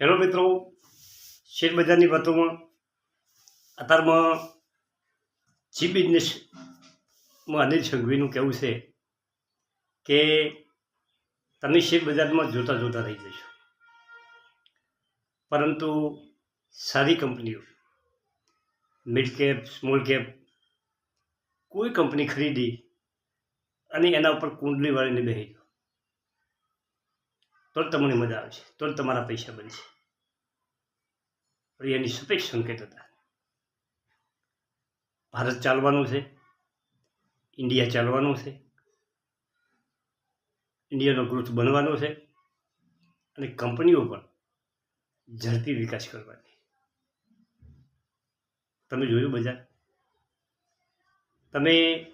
Hello મિત્રો, share બજારની વાતોમાં અત્યારમાં જી બિઝનેસમાં અનિલ સંઘવીનું કહેવું છે કે તમે શેર બજારમાં જોતા જોતા રહી જશો. પરંતુ સારી કંપનીઓ, મિડ કેપ, સ્મોલ કેપ, કોઈ કંપની ખરીદી અને એના ઉપર કુંડલી વાળીને બેસી તો જ તમને મજા આવશે. તો જ તમારા પૈસા બનશે. પણ એની સાપેક્ષ સંકેત હતા? ભારત ચાલવાનું છે. ઇન્ડિયા ચાલવાનું છે. ઇન્ડિયાનો ગ્રોથ બનવાનો છે. અને કંપનીઓ પણ ઝડપી વિકાસ કરવાની. તમે જોયું બજાર? તમે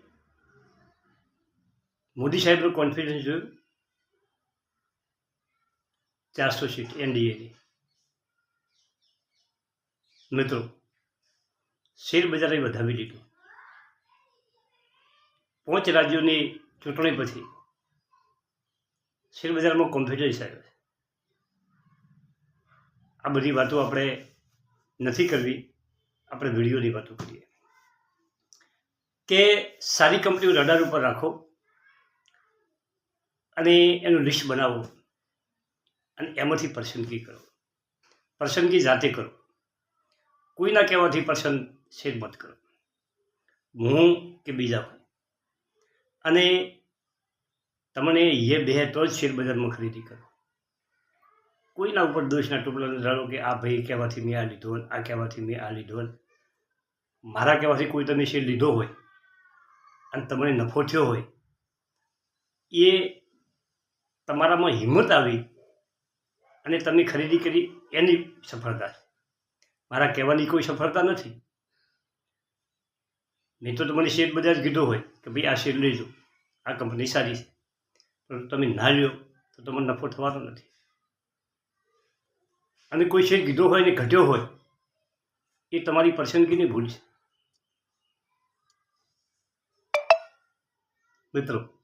મોદી સાહેબનું કોન્ફિડન્સ જોયું? ચારસો સીટ એનડીએની મિત્રો, શેર બજારે વધાવી દીધું પાંચ રાજ્યોની ચૂંટણી પછી શેર બજારમાં કોન્ફિડન્સ આવ્યો છે. આ બધી વાતો આપણે નથી કરવી. આપણે વિડીયોની વાતો કરીએ. કે સારી કંપનીઓ રડાર ઉપર રાખો અને એનું લિસ્ટ બનાવો. અને એમાંથી પસંદગી કરો. પસંદગી જાતે કરો. કોઈના કહેવાથી પસંદ શેર મત કરો. હું કે બીજા કોઈ. અને તમને એ બે તો જ શેરબજારમાં ખરીદી કરો. કોઈના ઉપર દોષના ટુકડા ધારો કે આ ભાઈ કહેવાથી મેં આ લીધો આ કહેવાથી મેં આ લીધો મારા કહેવાથી કોઈ તમે શેર લીધો હોય અને તમને નફો થયો હોય, એ તમારામાં હિંમત આવી અને તમે ખરીદી કરી એની સફળતા છે. મારા કહેવાની કોઈ સફળતા નથી. નહીં તો તમને શેર બજાર કીધો હોય કે ભાઈ આ શેર લેજો. આ કંપની સારી છે. પરંતુ તમે ના લ્યો તો તમને નફો થવાનો નથી. અને કોઈ શેર કીધો હોય ને ઘટ્યો હોય, એ તમારી પસંદગીની ભૂલ છે. મિત્રો,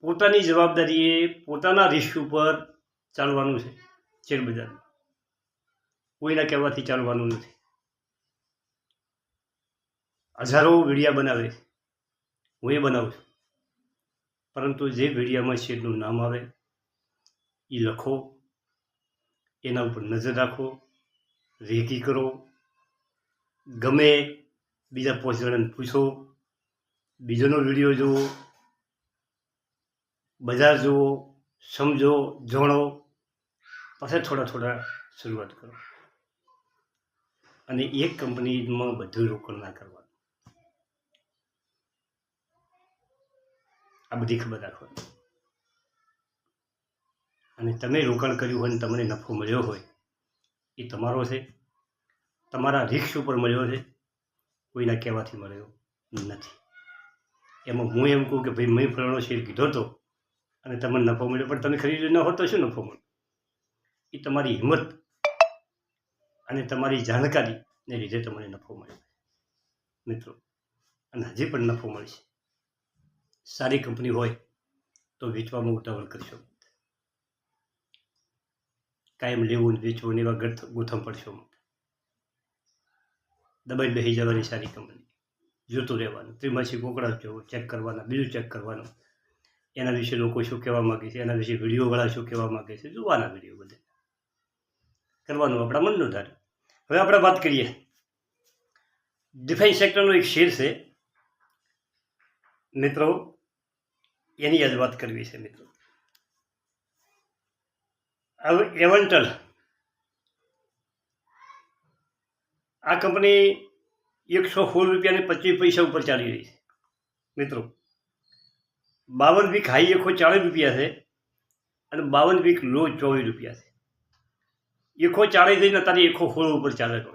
પોતાની જવાબદારીએ પોતાના રિસ્ક ઉપર ચાલવાનું છે શેરબજારમાં કોઈના કહેવાથી ચાલવાનું નથી. હજારો વિડીયા બનાવે. હું એ બનાવું છું. પરંતુ જે વિડીયામાં શેરનું નામ આવે એ લખો. એના ઉપર નજર રાખો. રેકી કરો. ગમે બીજા પાંચ જણાને પૂછો. બીજાનો વીડિયો જુઓ. બજાર જુઓ. સમજો, જાણો. પછી થોડા થોડા શરૂઆત કરો. અને એક કંપનીમાં બધું રોકાણ ના કરવાનું. આ બધી ખબર રાખવાની. અને તમે રોકાણ કર્યું હોય ને તમને નફો મળ્યો હોય, એ તમારો છે. તમારા રિક્સ ઉપર મળ્યો છે, કોઈના કહેવાથી મળ્યો નથી. એમાં હું એમ કહું કે ભાઈ મેં ફલાણો શેર કીધો હતો અને તમને નફો મળ્યો. પણ તમે ખરીદ્યો ન હોત તો શું નફો મળ્યો? એ તમારી હિંમત અને તમારી જાણકારીને લીધે તમને નફો મળ્યો મિત્રો, અને હજી પણ નફો મળશે સારી કંપની હોય તો વેચવામાં ઉતાવળ કરશો. કાયમ લેવું વેચવું એવા ગોથમ પડશો. દબાઈ બેસી જવાની સારી કંપની. જોતું રહેવાનું. ત્રિમાસી કોકડા જોવો, ચેક કરવાના, બીજું ચેક કરવાનું. એના વિશે લોકો શું કહેવા માગે છે? એના વિશે વિડીયોવાળા શું કહેવા માગે છે? જોવાના વીડિયો બધે. કરવાનું આપણા મનનું ધાર. હવે આપણે વાત કરીએ. ડિફેન્સ સેક્ટરનો એક શેર છે. મિત્રો, એની આજ વાત કરવી છે મિત્રો. હવે એવન્ટલ આ કંપની એકસો સોળ રૂપિયાને પચીસ પૈસા ઉપર ચાલી રહી છે. મિત્રો, બાવન વીક હાઈ એકસો ચાલીસ રૂપિયા છે અને બાવન વીક લો ચોવીસ રૂપિયા છે. એકસો ચાલી જઈને તારી એખો ખોળ ઉપર ચાલે છે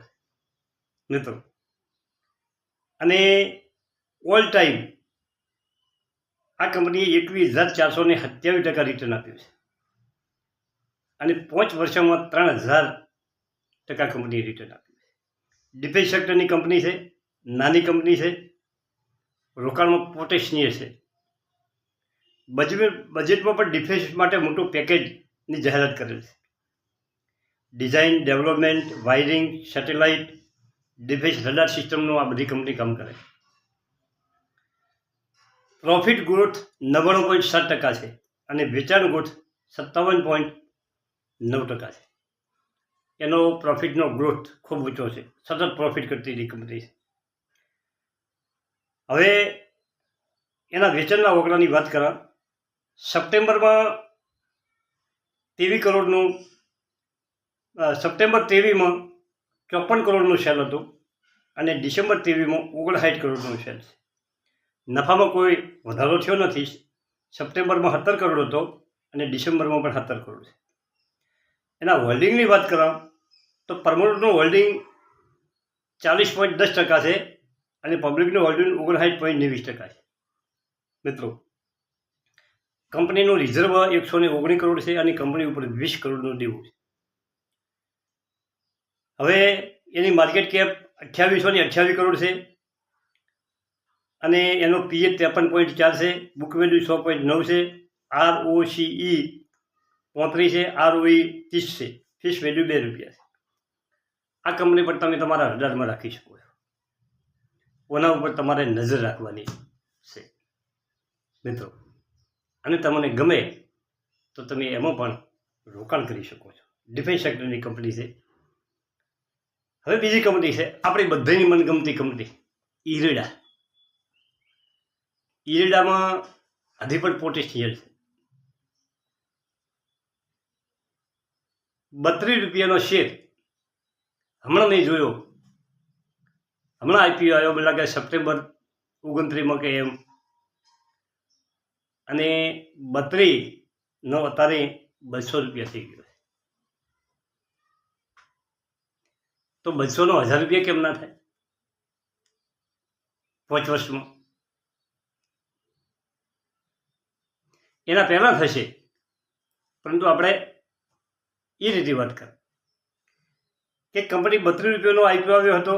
મિત્રો અને ઓલ ટાઈમ આ કંપનીએ એકવીસ હજાર ચારસો ને સત્યાવીસ ટકા રિટર્ન આપ્યું છે. અને પાંચ વર્ષોમાં ત્રણ હજાર ટકા કંપનીએ રિટર્ન આપ્યું છે. ડિફેન્સ સેક્ટરની કંપની છે, નાની કંપની છે, રોકાણમાં પોટેશનીય છે. બજેટ બજેટમાં પણ ડિફેન્સ માટે મોટું પેકેજની જાહેરાત કરેલ છે. Design development wiring satellite defence radar સિસ્ટમનું આ બધી કંપની કામ કરે પ્રોફિટ ગ્રોથ નવ્વાણું પોઈન્ટ સાત ટકા છે અને વેચાણ ગ્રોથ સત્તાવન પોઈન્ટ નવ ટકા છે. એનો પ્રોફિટનો ગ્રોથ ખૂબ ઊંચો છે. સતત પ્રોફિટ કરતી એવી કંપની છે. હવે એના વેચાણના ઓગળાની વાત કરા સપ્ટેમ્બરમાં તેવી કરોડનું સપ્ટેમ્બર ત્રેવીસમાં ચોપન કરોડનું સેલ હતું અને ડિસેમ્બર ત્રેવીસમાં ઓગણસાઠ કરોડનું સેલ છે. નફામાં કોઈ વધારો થયો નથી. સપ્ટેમ્બરમાં સત્તર કરોડ હતો અને ડિસેમ્બરમાં પણ સત્તર કરોડ છે. એના હોલ્ડિંગની વાત કરાવ તો પરમોટનું હોલ્ડિંગ ચાલીસ પોઈન્ટ દસ ટકા છે અને પબ્લિકનું હોલ્ડિંગ ઓગણસાઠ પોઈન્ટ નેવીસ ટકા છે. મિત્રો, કંપનીનું રિઝર્વ એકસો ને ઓગણીસ કરોડ છે અને કંપની ઉપર વીસ કરોડનું દેવું છે. હવે એની માર્કેટ કેપ અઠ્યાવીસો ને અઠ્યાવીસ કરોડ છે અને એનો પીએ ત્રેપન પોઈન્ટ ચાર છે બુક વેલ્યુ સો પોઈન્ટ નવ છે આર ઓ સીઈ પોત્રીસ છે આર ઓ ત્રીસ છે ફિશ વેલ્યુ બે રૂપિયા છે. આ કંપની પર તમે તમારા રડારમાં રાખી શકો છો. ઓના ઉપર તમારે નજર રાખવાની છે, મિત્રો. અને તમને ગમે તો તમે એમાં પણ રોકાણ કરી શકો છો. ડિફેન્સ સેક્ટરની કંપની છે. હવે બીજી કંપની છે. આપણી બધાની મનગમતી કંપની ઈરડા. ઈરડામાં હજી પણ પોટેશિયલ છે. બત્રીસ રૂપિયાનો શેર હમણાં નહીં જોયો. હમણાં આઈપીઓ આવ્યો, મને લાગે સપ્ટેમ્બર ઓગણત્રીસમાં કે એમ. અને બત્રીસનો અત્યારે બસો રૂપિયા થઈ ગયો છે તો બસોનો હજાર રૂપિયા કેમ ના થાય? પાંચ વર્ષમાં. એના પહેલાં થશે. પરંતુ આપણે એ રીતે વાત કર. કે કંપની બત્રીસ રૂપિયાનો આઈપીઓ આવ્યો હતો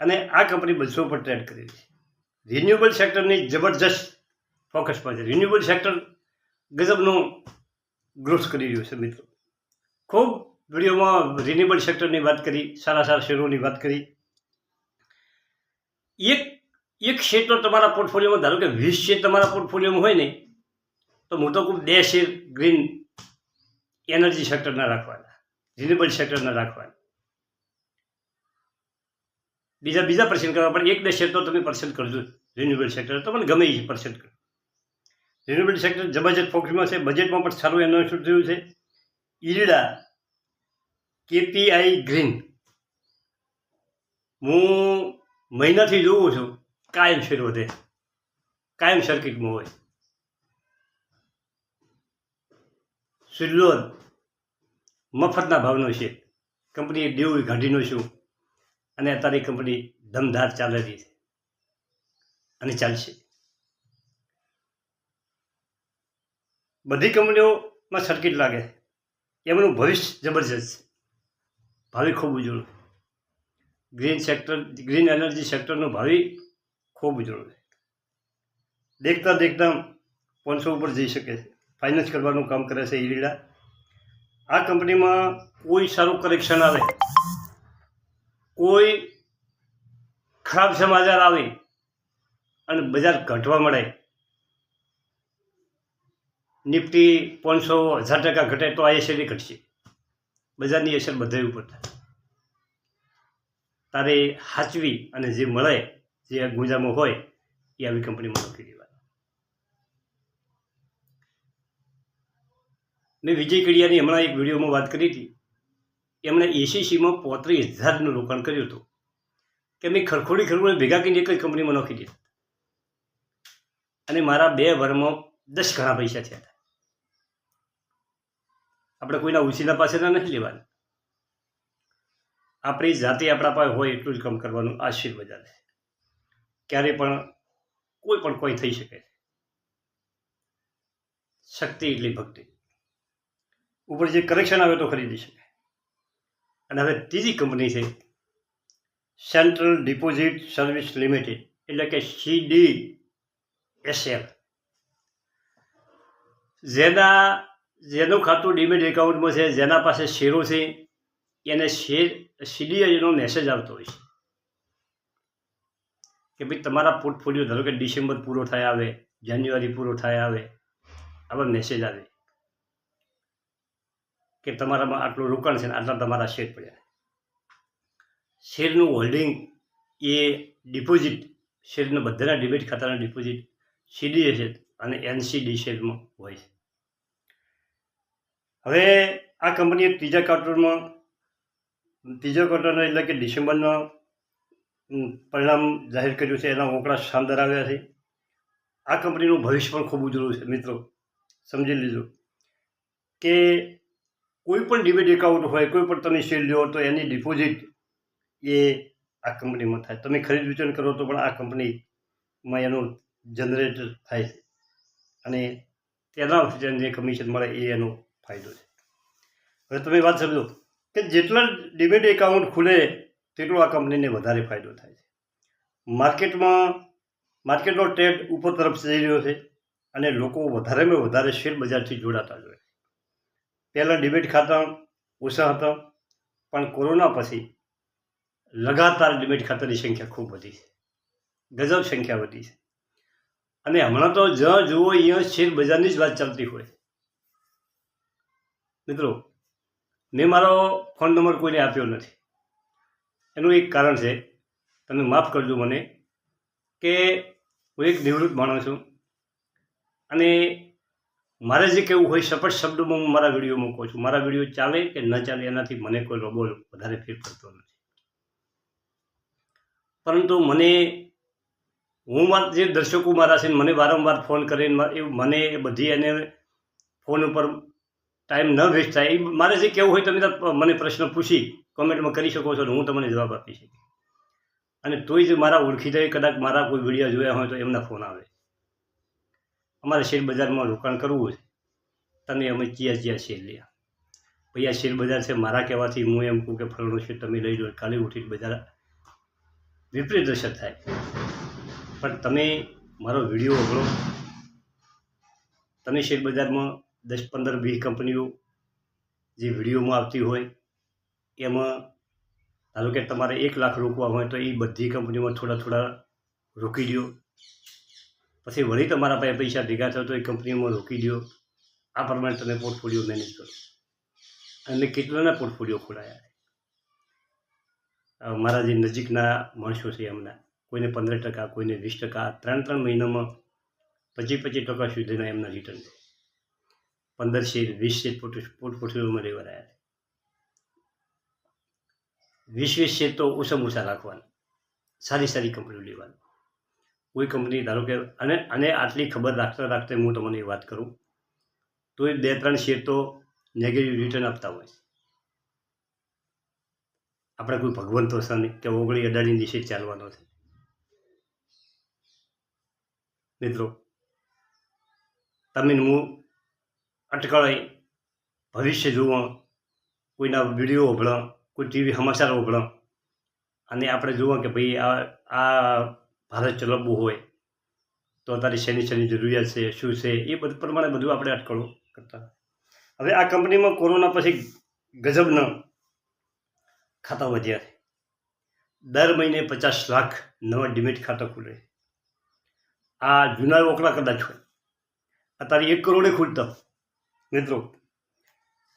અને આ કંપની બસો પર ટ્રેડ કરી છે. રિન્યુએબલ સેક્ટરની જબરજસ્ત ફોકસમાં છે. રિન્યુએબલ સેક્ટર ગજબનો ગ્રોથ કરી રહ્યું છે મિત્રો. ખૂબ વિડીયોમાં રિન્યુએબલ સેક્ટરની વાત કરી, સારા સારા શેરોની વાત કરી. એક એક શેર તમારા પોર્ટફોલિયોમાં ધારો કે વીસ શેર તમારા પોર્ટફોલિયોમાં હોય ને, તો હું તો ખૂબ બે શેર ગ્રીન એનર્જી સેક્ટરના રાખવાના રિન્યુએબલ સેક્ટરના રાખવાના. બીજા બીજા પર્સન્ટ કરવા, પણ એક, બે શેર તો તમે પર્સન્ટ કરજો રિન્યુએબલ સેક્ટર તો મને ગમે એ પર્સન્ટ કરો. રિન્યુએબલ સેક્ટર જબરજસ્ત ફોકસમાં છે બજેટમાં પણ સારું એનાઉન્સમેન્ટ થયું છે. IREDA KPI green. હું મહિનાથી જોઉં છું, કાયમ શેર વધે કાયમ સર્કિટમાં હોય. સુલોન મફતના ભાવનો છે. કંપની દેવું કાઢીનો છું. અને અત્યારે કંપની ધમધાર ચાલે રહી છે. અને ચાલશે. બધી કંપનીઓમાં સર્કિટ લાગે. એમનું ભવિષ્ય જબરજસ્ત છે. ભાવિ ખૂબ ઉજળું ગ્રીન સેક્ટર ગ્રીન એનર્જી સેક્ટરનું ભાવિ ખૂબ ઉજળું છે. દેખતા દેખતા પાંચસો ઉપર જઈ શકે છે. ફાઇનાન્સ કરવાનું કામ કરે છે ઈરીડા. આ કંપનીમાં કોઈ સારું કરેક્શન આવે, કોઈ ખરાબ સમાચાર આવે અને બજાર ઘટવા મળે નિફ્ટી પાંચસો હજાર ટકા ઘટે તો આ એસેરી ઘટશે. બજારની અસર બધા ઉપર થાય. તારે હાચવી અને જે મળે, જે ગુંજામાં હોય, એ આવી કંપનીમાં નોકરી દેવાની મેં વિજય કડિયાની હમણાં એક વિડીયોમાં વાત કરી હતી. એમણે એસીસીમાં પોત્રીસ હજારનું રોકાણ કર્યું હતું. કે મેં ખરખોડી ખરખોડી ભેગા કરીને એક જ કંપનીમાં નોખી દીધા અને મારા બે વર્ષમાં દસ ઘણા પૈસા થયા હતા. આપણે કોઈના ઉછીના પાસેના નથી લેવાના. આપણી જાતે આપણા પાસે હોય એટલું જ કામ કરવાનું આશીર્વાદ ક્યારે પણ કોઈ પણ કોઈ થઈ શકે. શક્તિ એટલી ભક્તિ. ઉપર જે કરેક્શન આવે તો ખરીદી શકે. અને હવે ત્રીજી કંપની છે સેન્ટ્રલ ડિપોઝિટ સર્વિસ લિમિટેડ એટલે કે સીડી એસએલ જેના જેનું ખાતું ડીમેટ એકાઉન્ટમાં છે, જેના પાસે શેરો છે, એને શેર સીડીએનો મેસેજ આવતો હોય છે. કે ભાઈ તમારા પોર્ટફોલિયો ધારો કે ડિસેમ્બર પૂરો થાય આવે, જાન્યુઆરી પૂરો થાય આવે, આવા મેસેજ આવે. કે તમારામાં આટલું રોકાણ છે ને આટલા તમારા શેર પડ્યા. શેરનું હોલ્ડિંગ એ ડિપોઝિટ શેરના બધાના ડિબેટ ખાતાના ડિપોઝિટ સીડીએ છે અને એનસીડી શેરમાં હોય છે. હવે આ કંપનીએ ત્રીજા ક્વાર્ટરમાં, ત્રીજા ક્વાર્ટરનો એટલે કે ડિસેમ્બરનો પરિણામ જાહેર કર્યું છે, એના ઓકળા શાનદાર આવ્યા છે. આ કંપનીનું ભવિષ્ય પણ ખૂબ ઉજળું છે, મિત્રો. સમજી લીધો કે કોઈ પણ ડિબેટ એકાઉન્ટ હોય, કોઈ પણ તમે શેર લ્યો, તો એની ડિપોઝિટ એ આ કંપનીમાં થાય. તમે ખરીદ વેચાણ કરો તો પણ આ કંપનીમાં એનું જનરેટ થાય છે. અને તેના જે કમિશન મળે એ એનો ફાયદો છે. હવે તમે વાત સમજો કે જેટલા ડિબેટ એકાઉન્ટ ખુલે તેટલો આ કંપનીને વધારે ફાયદો થાય છે. માર્કેટમાં, માર્કેટનો ટ્રેડ ઉપર તરફ જઈ રહ્યો છે અને લોકો વધારેમાં વધારે શેર બજારથી જોડાતા જોઈએ પહેલાં ડિબેટ ખાતા ઓછા હતા, પણ કોરોના પછી લગાતાર ડિબેટ ખાતાની સંખ્યા ખૂબ વધી છે. ગજબ સંખ્યા વધી છે. અને હમણાં તો જ્યાં જુઓ, અહીંયા શેર બજારની જ વાત ચાલતી હોય. મિત્રો, મેં મારો ફોન નંબર કોઈને આપ્યો નથી. એનું એક કારણ છે, તમે માફ કરજો મને, કે હું એક નિવૃત્ત માણસ છું અને મારે જે કહેવું હોય સપટ શબ્દોમાં હું મારા વીડિયો મૂકું છું. મારા વીડિયો ચાલે કે ન ચાલે એનાથી મને કોઈ રોબો વધારે ફેર પડતો નથી. પરંતુ મને, હું જે દર્શકો મારા છે મને વારંવાર ફોન કરીને મને બધી એને ફોન ઉપર ટાઈમ ન વેસ્ટ થાય. એ મારે જે કહેવું હોય તમે મને પ્રશ્ન પૂછી, કોમેન્ટમાં કરી શકો છો અને હું તમને જવાબ આપી શકીશ. અને તોય જ મારા ઓળખીતાએ કદાચ મારા કોઈ વીડિયો જોયા હોય તો એમના ફોન આવે. અમારે શેર બજારમાં રોકાણ કરવું છે. તમે અમે ચિયા ચિયા શેર લ્યા ભાઈ આ શેર બજાર છે, મારા કહેવાથી હું એમ કહું કે ફલાણું શેર તમે લઈ લો, કાલે ઉઠીને બજાર વિપરીત અસર થાય. પણ તમે મારો વીડિયો વગડો તમે શેર બજારમાં દસ પંદર વીસ કંપનીઓ જે વિડીયોમાં આવતી હોય, એમાં ધારો કે તમારે એક લાખ રોકવા હોય તો એ બધી કંપનીઓમાં થોડા થોડા રોકી દો પછી વળી તમારા પાસે પૈસા ભેગા થયો તો એ કંપનીઓમાં રોકી દો આ પ્રમાણે તમે પોર્ટફોલિયો મેનેજ કરો. અને કેટલાના પોર્ટફોલિયો ખોલાયા મારા જે નજીકના માણસો છે એમના, કોઈને પંદર ટકા, કોઈને વીસ ટકા ત્રણ ત્રણ મહિનામાં પચીસ પચીસ ટકા સુધીના એમના રિટર્ન છે પંદર શેર, વીસ શેર પોર્ટફોલિયોમાં લેવા રહ્યા છે. વીસ વીસ શેર તો ઓછામાં ઓછા રાખવાના. સારી સારી કંપનીઓ લેવાની. કોઈ કંપની ધારો કે, અને અને આટલી ખબર રાખતા રાખતા હું તમને એ વાત કરું. તો એ બે, ત્રણ શેર તો નેગેટિવ રિટર્ન આપતા હોય છે. આપણે કોઈ ભગવંત તો કે ઓગળી અડાડી દિશે ચાલવાનો છે. મિત્રો તમે હું અટકળાઈ ભવિષ્ય જોવા કોઈના વીડિયો ઓભળા કોઈ ટીવી સમાચાર ઓભળા અને આપણે જોવા કે ભાઈ આ આ ભારત ચલાવવું હોય, તો અત્યારે શેની શેની જરૂરિયાત છે, શું છે, એ બધું, પ્રમાણે બધું આપણે અટકળો કરતા. હવે આ કંપનીમાં કોરોના પછી ગજબના ખાતા વધ્યા છે. દર મહિને પચાસ લાખ નવા ડિમિટ ખાતા ખુલે આ જૂના ઓકળા કદાચ હોય. અત્યારે એક કરોડે ખુલતા. મિત્રો,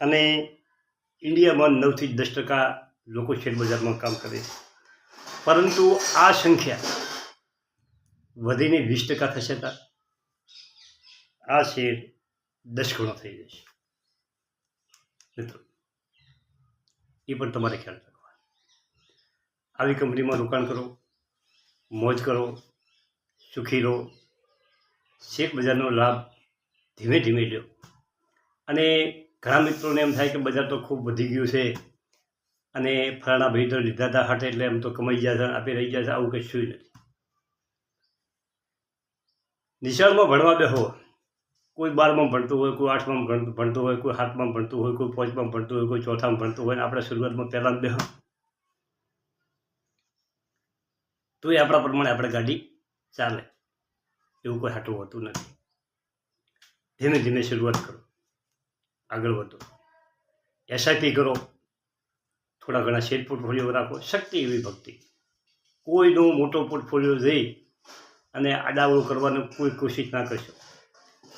અને ઇન્ડિયામાં નવથી દસ ટકા લોકો શેરબજારમાં કામ કરે છે. પરંતુ આ સંખ્યા વધીને વીસ ટકા થશે તા આ શેર દસ ગણો થઈ જશે. મિત્રો, એ પણ તમારે ખ્યાલ રાખવા આવી કંપનીમાં રોકાણ કરો, મોજ કરો, સુખી રહો. શેર બજારનો લાભ ધીમે ધીમે લો. અને ઘણા મિત્રોને એમ થાય કે બજાર તો ખૂબ વધી ગયું છે. અને ફલાણા ભાઈ તો લીધા હતા હટ એટલે એમ તો કમાઈ ગયા છે આપી રહી ગયા છે, આવું કશું નથી. નિશાળમાં ભણવા બેહો. કોઈ બારમાં ભણતું હોય, કોઈ આઠમાં ભણ- ભણતું હોય, કોઈ સાતમાં ભણતું હોય, કોઈ પાંચમાં ભણતું હોય, કોઈ ચોથામાં ભણતું હોય, આપણે શરૂઆતમાં પહેલાં બેહો. તો એ આપણા પ્રમાણે આપણે ગાડી ચાલે. એવું કોઈ હાટું હોતું નથી. ધીમે ધીમે શરૂઆત કરો. આગળ વધો. એસઆઈપી કરો. થોડા ઘણા શેર પોર્ટફોલિયો રાખો. શક્તિ એવી ભક્તિ. કોઈનો મોટો પોર્ટફોલિયો જઈ અને આડાવડો કરવાનો કોઈ કોશિશ ના કરશો.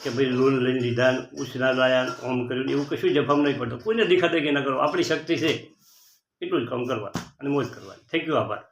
કે ભાઈ લોન લઈને લીધા ઉછના લાયા ઓમ કર્યું એવું કશું જફામ નહીં પડતો. કોઈને દેખાતે કે ના કરો. આપણી શક્તિ છે. એટલું જ કામ કરવાનું અને મોજ કરવાની. થેન્ક યુ આભાર.